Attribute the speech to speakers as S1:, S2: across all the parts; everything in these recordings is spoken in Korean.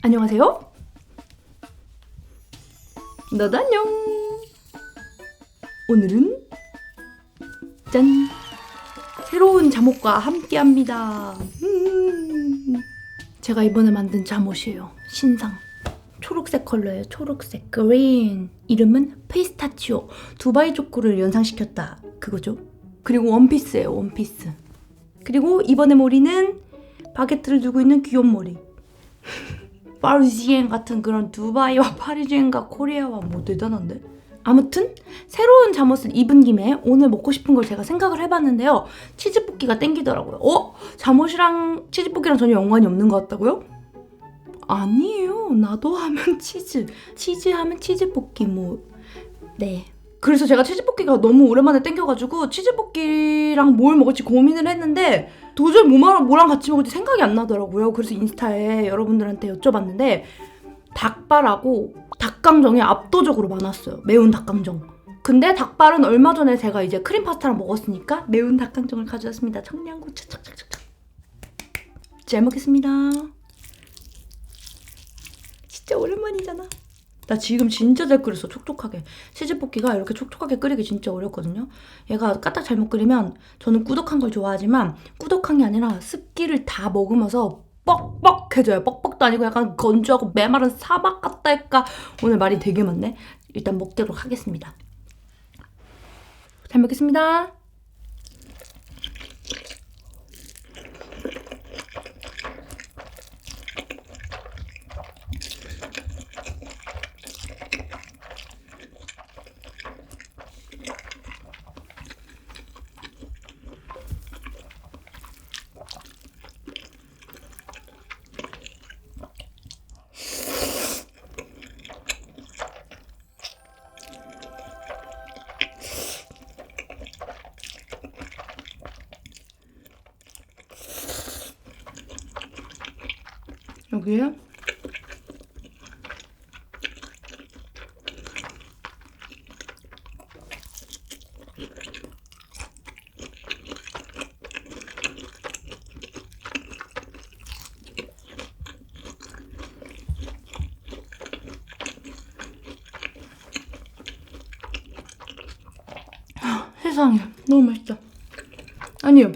S1: 안녕하세요. 너도 안녕. 오늘은 짠 새로운 잠옷과 함께합니다. 음. 제가 이번에 만든 잠옷이에요. 신상. 초록색 컬러예요. 초록색. 그린. 이름은 페이스타치오. 두바이 초코를 연상시켰다. 그거죠. 그리고 원피스예요. 원피스. 그리고 이번에 머리는 바게트를 두고 있는 귀여운 머리. 파리지엔 같은 그런 두바이와 파리지엔과 코리아와 뭐 대단한데? 아무튼 새로운 잠옷을 입은 김에 오늘 먹고 싶은 걸 제가 생각을 해봤는데요. 치즈볶이가 땡기더라고요. 어? 잠옷이랑 치즈볶이랑 전혀 연관이 없는 것 같다고요? 아니에요. 나도 하면 치즈. 치즈 하면 치즈볶이 뭐. 네. 그래서 제가 치즈볶이가 너무 오랜만에 땡겨가지고 치즈볶이랑 뭘 먹을지 고민을 했는데 도저히 뭐랑 뭐랑 같이 먹을지 생각이 안 나더라고요. 그래서 인스타에 여러분들한테 여쭤봤는데 닭발하고 닭강정이 압도적으로 많았어요. 매운 닭강정. 근데 닭발은 얼마 전에 제가 이제 크림 파스타랑 먹었으니까 매운 닭강정을 가져왔습니다. 청양고추 착착착착. 잘 먹겠습니다. 진짜 오랜만이잖아. 나 지금 진짜 잘 끓였어 촉촉하게. 치즈볶이가 이렇게 촉촉하게 끓이기 진짜 어렵거든요. 얘가 까딱 잘못 끓이면 저는 꾸덕한 걸 좋아하지만 꾸덕한 게 아니라 습기를 다 먹으면서 뻑뻑해져요. 뻑뻑도 아니고 약간 건조하고 메마른 사막 같다 할까? 오늘 말이 되게 많네. 일단 먹도록 하겠습니다. 잘 먹겠습니다 여기에 세상에 너무 맛있다. 아니요.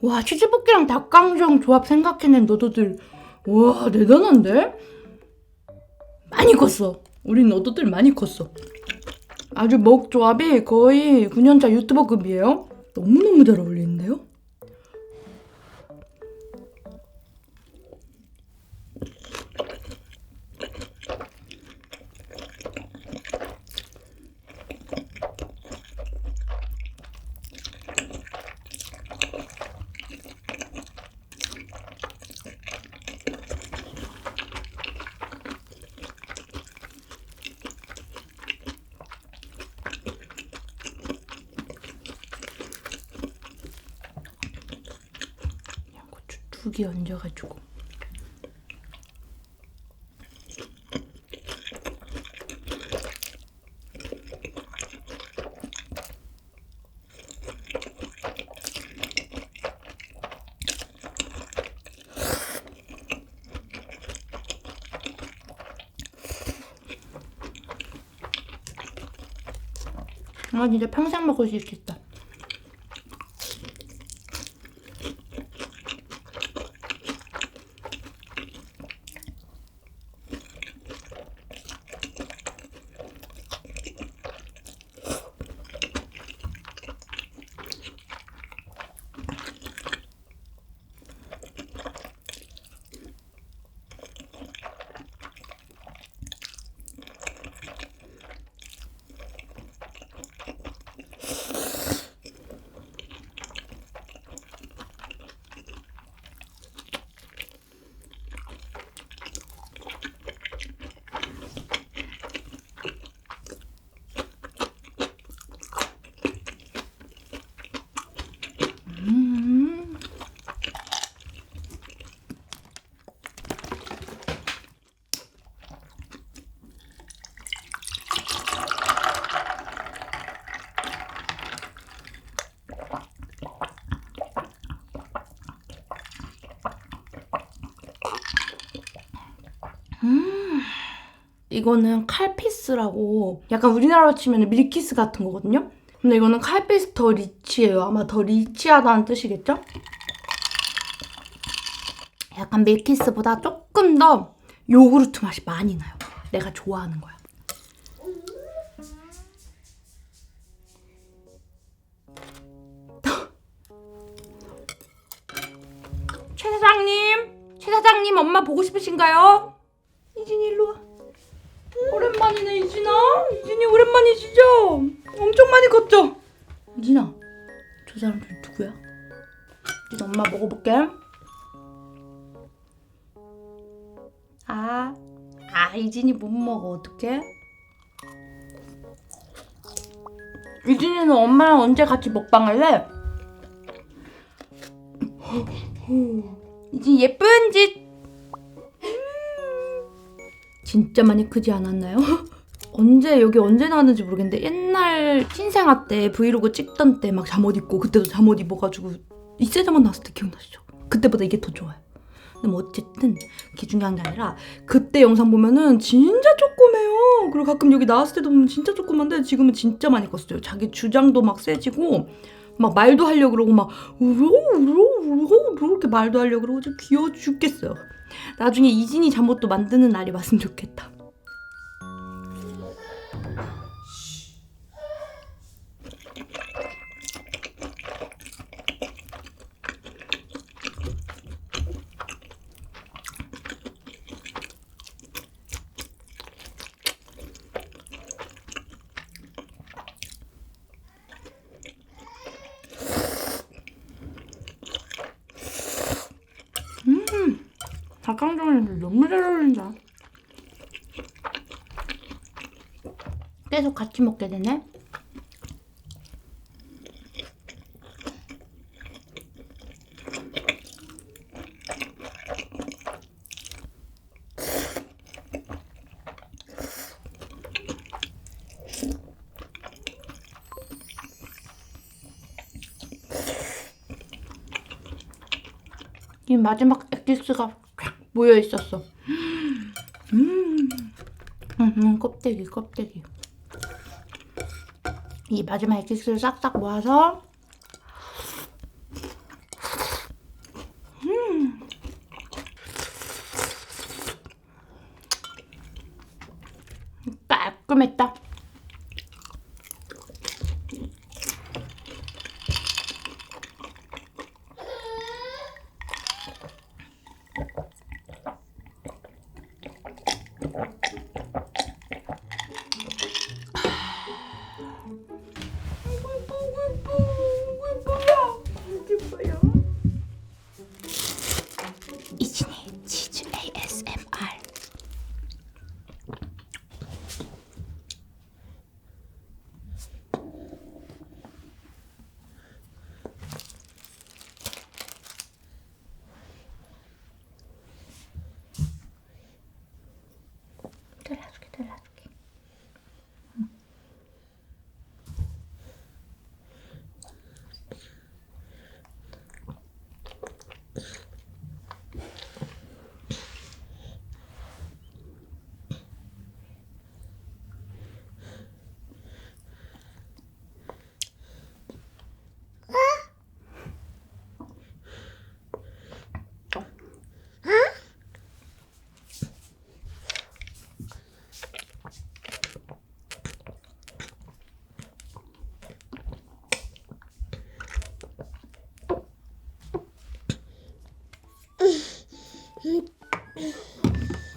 S1: 와 치즈볶이랑 닭강정 조합 생각해낸 너도들 와 대단한데? 많이 컸어. 우리 너도들 많이 컸어. 아주 먹 조합이 거의 9년차 유튜버급이에요. 너무너무 잘 어울리는데요? 양고추 두 개 얹어가지고. 아 진짜 평생 먹을 수 있겠다 이거는 칼피스라고 약간 우리나라로 치면 밀키스 같은 거거든요. 근데 이거는 칼피스 더 리치예요. 아마 더 리치하다는 뜻이겠죠? 약간 밀키스보다 조금 더 요구르트 맛이 많이 나요. 내가 좋아하는 거야. 최 사장님, 최 사장님 엄마 보고 싶으신가요? 이진이 일로 와. 오랜만이네 이진아. 이진이 오랜만이시죠? 엄청 많이 컸죠? 이진아, 저 사람들 누구야? 이진 엄마 먹어볼게. 아, 아 이진이 못 먹어 어떡해? 이진이는 엄마랑 언제 같이 먹방할래? 이진 예쁜 짓. 음. 진짜 많이 크지 않았나요? 언제 여기 언제 나왔는지 모르겠는데 옛날 신생아 때 브이로그 찍던 때 막 잠옷 입고 그때도 잠옷 입어가지고 이세 잠옷 나왔을 때 기억나시죠? 그때보다 이게 더 좋아요. 근데 뭐 어쨌든 그게 중요한 게 아니라 그때 영상 보면은 진짜 조그매요. 그리고 가끔 여기 나왔을 때도 보면 진짜 조그만데 지금은 진짜 많이 컸어요. 자기 주장도 막 세지고 막 말도 하려고 그러고 막 우로 우로 우로 우로 이렇게 말도 하려고 그러고 진짜 귀여워 죽겠어요. 나중에 이진이 잠옷도 만드는 날이 왔으면 좋겠다. 닭강정이랑 너무 잘 어울린다. 계속 같이 먹게 되네. 이 마지막 엑기스가 쫙 모여 있었어. 음, 음, 껍데기, 껍데기. 이 마지막 엑기스를 싹싹 모아서 음, 깔끔했다. 이진이 치즈 ASMR 잘라줄게 잘라줄게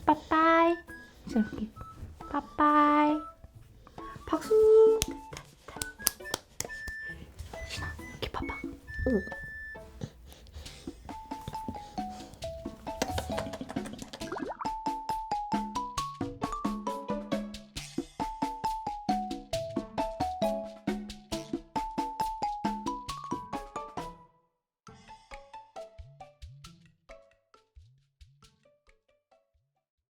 S1: 빠빠이 이